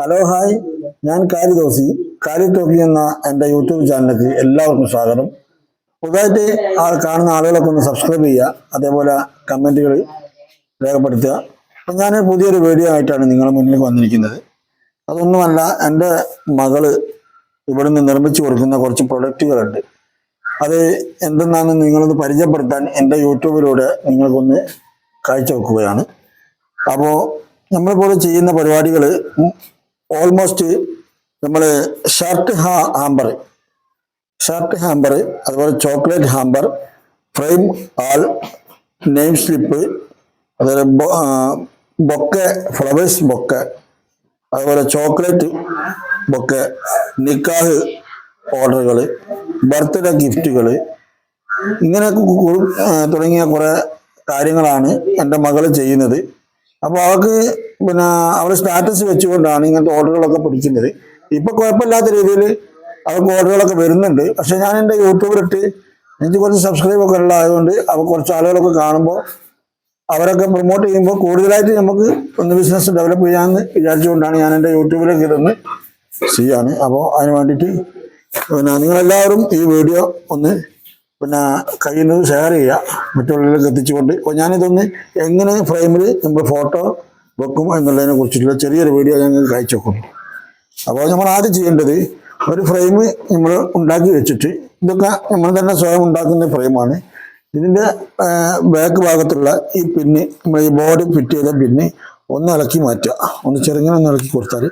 Hello hi ഞാൻ കാരി ദോസി കാരി talkie എന്ന എന്റെ യൂട്യൂബ് ചാനലിലേക്ക് എല്ലാവർക്കും സ്വാഗതം. പുതുതായിട്ട് ആ കാണുന്ന ആളുകളൊക്കെ ഒന്ന് സബ്സ്ക്രൈബ് ചെയ്യുക അതേപോലെ കമന്റുകൾ രേഖപ്പെടുത്തുക. അപ്പം ഞാൻ പുതിയൊരു വീഡിയോ ആയിട്ടാണ് നിങ്ങളുടെ മുന്നിലേക്ക് വന്നിരിക്കുന്നത്. അതൊന്നുമല്ല എന്റെ മകൾ ഇവിടുന്ന് നിർമ്മിച്ചു കൊടുക്കുന്ന കുറച്ച് പ്രൊഡക്റ്റുകളുണ്ട് അത് എന്തെന്നാണ് നിങ്ങളൊന്ന് പരിചയപ്പെടുത്താൻ എന്റെ യൂട്യൂബിലൂടെ നിങ്ങൾക്കൊന്ന് കാഴ്ചവെക്കുകയാണ്. അപ്പോൾ നമ്മളിപ്പോൾ ചെയ്യുന്ന പരിപാടികൾ ഓൾമോസ്റ്റ് നമ്മൾ ഷർട്ട് ഹാ ഹാമ്പർ ഷർട്ട് ഹാമ്പർ അതുപോലെ ചോക്ലേറ്റ് ഹാമ്പർ ഫ്രെയിം ആൾ നെയിം സ്ലിപ്പ് അതുപോലെ ബൊക്ക ഫ്ലവേഴ്സ് ബൊക്കെ അതുപോലെ ചോക്ലേറ്റ് ബൊക്കെ നിക്കാഹ് ഓർഡറുകൾ ബർത്ത്ഡേ ഗിഫ്റ്റുകൾ ഇങ്ങനെയൊക്കെ തുടങ്ങിയ കുറേ കാര്യങ്ങളാണ് എന്റെ മകൾ ചെയ്യുന്നത്. അപ്പോൾ അവൾക്ക് പിന്നെ അവൾ സ്റ്റാറ്റസ് വെച്ചുകൊണ്ടാണ് ഇങ്ങനത്തെ ഓർഡറുകളൊക്കെ പിടിക്കുന്നത്. ഇപ്പൊ കുഴപ്പമില്ലാത്ത രീതിയിൽ അവർക്ക് ഓർഡറുകളൊക്കെ വരുന്നുണ്ട്. പക്ഷെ ഞാൻ എന്റെ യൂട്യൂബിലിട്ട് എനിക്ക് കുറച്ച് സബ്സ്ക്രൈബ് ഒക്കെ ഉള്ളതായതുകൊണ്ട് അവ കുറച്ച് ആളുകളൊക്കെ കാണുമ്പോൾ അവരൊക്കെ പ്രൊമോട്ട് ചെയ്യുമ്പോൾ കൂടുതലായിട്ട് നമുക്ക് ഒന്ന് ബിസിനസ് ഡെവലപ്പ് ചെയ്യാമെന്ന് വിചാരിച്ചുകൊണ്ടാണ് ഞാൻ എന്റെ യൂട്യൂബിലേക്ക് ഇതൊന്ന് ചെയ്യാണ് അപ്പോൾ അതിന് വേണ്ടിയിട്ട് പിന്നെ നിങ്ങളെല്ലാവരും ഈ വീഡിയോ ഒന്ന് പിന്നെ കഴിയുന്നത് ഷെയർ ചെയ്യുക. മറ്റുള്ളവരിലേക്ക് എത്തിച്ചുകൊണ്ട്. അപ്പോൾ ഞാനിതൊന്ന് എങ്ങനെ ഫ്രെയിമിൽ നമ്മൾ ഫോട്ടോ വെക്കും എന്നുള്ളതിനെ കുറിച്ചിട്ടുള്ള ചെറിയൊരു വീഡിയോ ഞങ്ങൾക്ക് അയച്ചു വെക്കും അപ്പോൾ നമ്മൾ ആദ്യം ചെയ്യേണ്ടത് ഒരു ഫ്രെയിം നമ്മൾ ഉണ്ടാക്കി വെച്ചിട്ട് ഇതൊക്കെ നമ്മൾ തന്നെ സ്വയം ഉണ്ടാക്കുന്ന ഫ്രെയിമാണ് ഇതിന്റെ ബാക്ക് ഭാഗത്തുള്ള ഈ പിന്ന് നമ്മൾ ഈ ബോർഡ് ഫിറ്റ് ചെയ്ത പിന്ന് ഒന്ന് ഇളക്കി മാറ്റുക. ഒന്ന് ചെറുങ്ങനെ ഒന്ന് ഇളക്കി കൊടുത്താൽ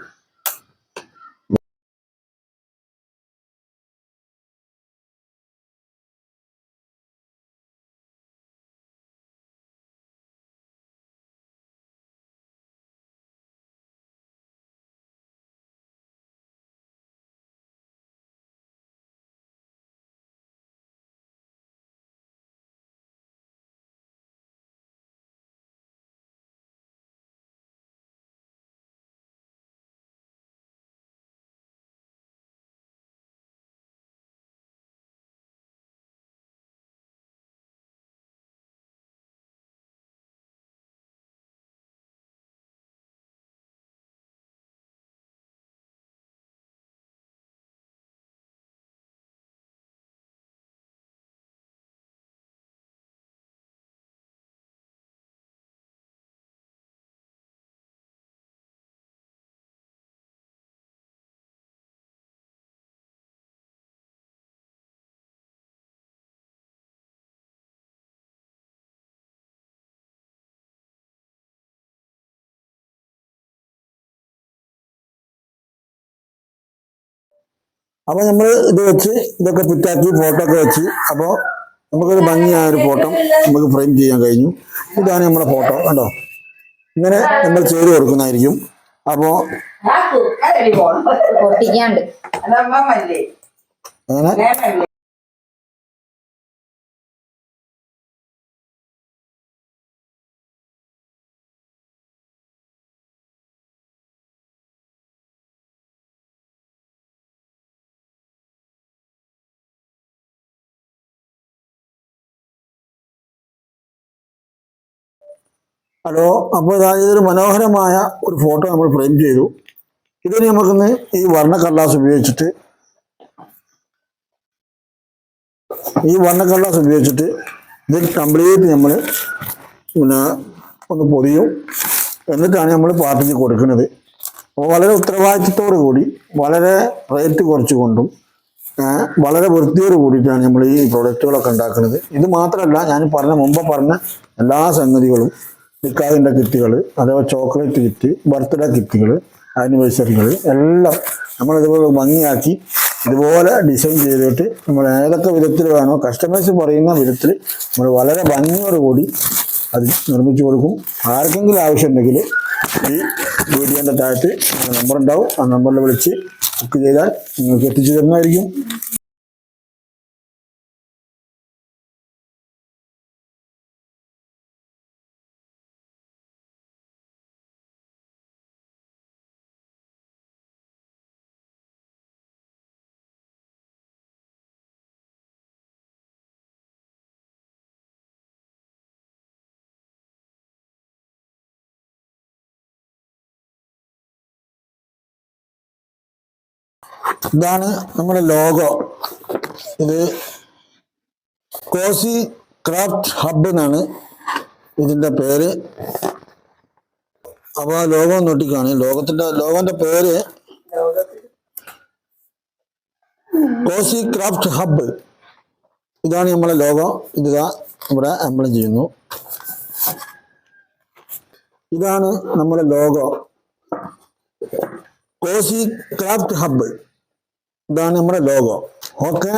അപ്പോൾ നമ്മൾ ഇത് വെച്ച് ഇതൊക്കെ ഫിറ്റാക്കി ഫോട്ടോ ഒക്കെ വെച്ച് അപ്പോൾ നമുക്കൊരു ഭംഗിയായ ഒരു ഫോട്ടോ നമുക്ക് ഫ്രെയിം ചെയ്യാൻ കഴിഞ്ഞു. ഇതാണ് നമ്മുടെ ഫോട്ടോ കണ്ടോ? ഇങ്ങനെ നമ്മൾ ചെയ്ത് കൊടുക്കുന്നതായിരിക്കും. അപ്പോൾ അങ്ങനെ ഹലോ അപ്പോൾ ഇതാ ഇതൊരു മനോഹരമായ ഒരു ഫോട്ടോ നമ്മൾ ഫ്രെയിം ചെയ്തു. ഇതിന് നമുക്കിന്ന് ഈ വർണ കടലാസ് ഉപയോഗിച്ചിട്ട് ഈ വർണ കടലാസ് ഉപയോഗിച്ചിട്ട് ഇത് കംപ്ലീറ്റ് നമ്മൾ പിന്നെ ഒന്ന് പൊതിയും. എന്നിട്ടാണ് നമ്മൾ പാർട്ടിക്ക് കൊടുക്കുന്നത്. അപ്പോൾ വളരെ ഉത്തരവാദിത്തത്തോടു കൂടി വളരെ റേറ്റ് കുറച്ചുകൊണ്ടും കൊണ്ടും വളരെ വൃത്തിയോട് കൂടിയിട്ടാണ് നമ്മൾ ഈ പ്രൊഡക്റ്റുകളൊക്കെ ഉണ്ടാക്കുന്നത്. ഇത് മാത്രമല്ല ഞാൻ പറഞ്ഞ മുമ്പ് പറഞ്ഞ എല്ലാ സംഗതികളും നിക്കാഹിന്റെ കിറ്റുകൾ അതേപോലെ ചോക്ലേറ്റ് കിറ്റ് ബർത്ത്ഡേ കിറ്റുകൾ ആനിവേഴ്സറികൾ എല്ലാം നമ്മൾ ഇതുപോലെ ഭംഗിയാക്കി ഇതുപോലെ ഡിസൈൻ ചെയ്തിട്ട് നമ്മൾ ഏതൊക്കെ വിധത്തിൽ വേണോ കസ്റ്റമേഴ്സ് പറയുന്ന വിധത്തിൽ നമ്മൾ വളരെ ഭംഗിയോടുകൂടി അത് നിർമ്മിച്ചു കൊടുക്കും. ആർക്കെങ്കിലും ആവശ്യമുണ്ടെങ്കിൽ ഈ വീഡിയോന്റെ താഴത്ത് നമ്പർ ഉണ്ടാവും. ആ നമ്പറിൽ വിളിച്ച് ബുക്ക് ചെയ്താൽ നിങ്ങൾക്ക് എത്തിച്ചു തരുന്നതായിരിക്കും. ഇതാണ് നമ്മുടെ ലോഗോ. ഇത് കോസി ക്രാഫ്റ്റ് ഹബ് എന്നാണ് ഇതിന്റെ പേര്. അപ്പൊ ആ ലോകം നോട്ടിക്കാണ് ലോകത്തിന്റെ ലോകന്റെ പേര് കോസി ക്രാഫ്റ്റ് ഹബ്ബ് ഇതാണ് നമ്മളെ ലോകം ഇതാ ഇവിടെ അമ്പിളം ചെയ്യുന്നു. ഇതാണ് നമ്മുടെ ലോഗോ. കോസി ക്രാഫ്റ്റ് ഹബ്ബ് ഇതാണ് നമ്മുടെ ലോഗോ. ഓക്കെ?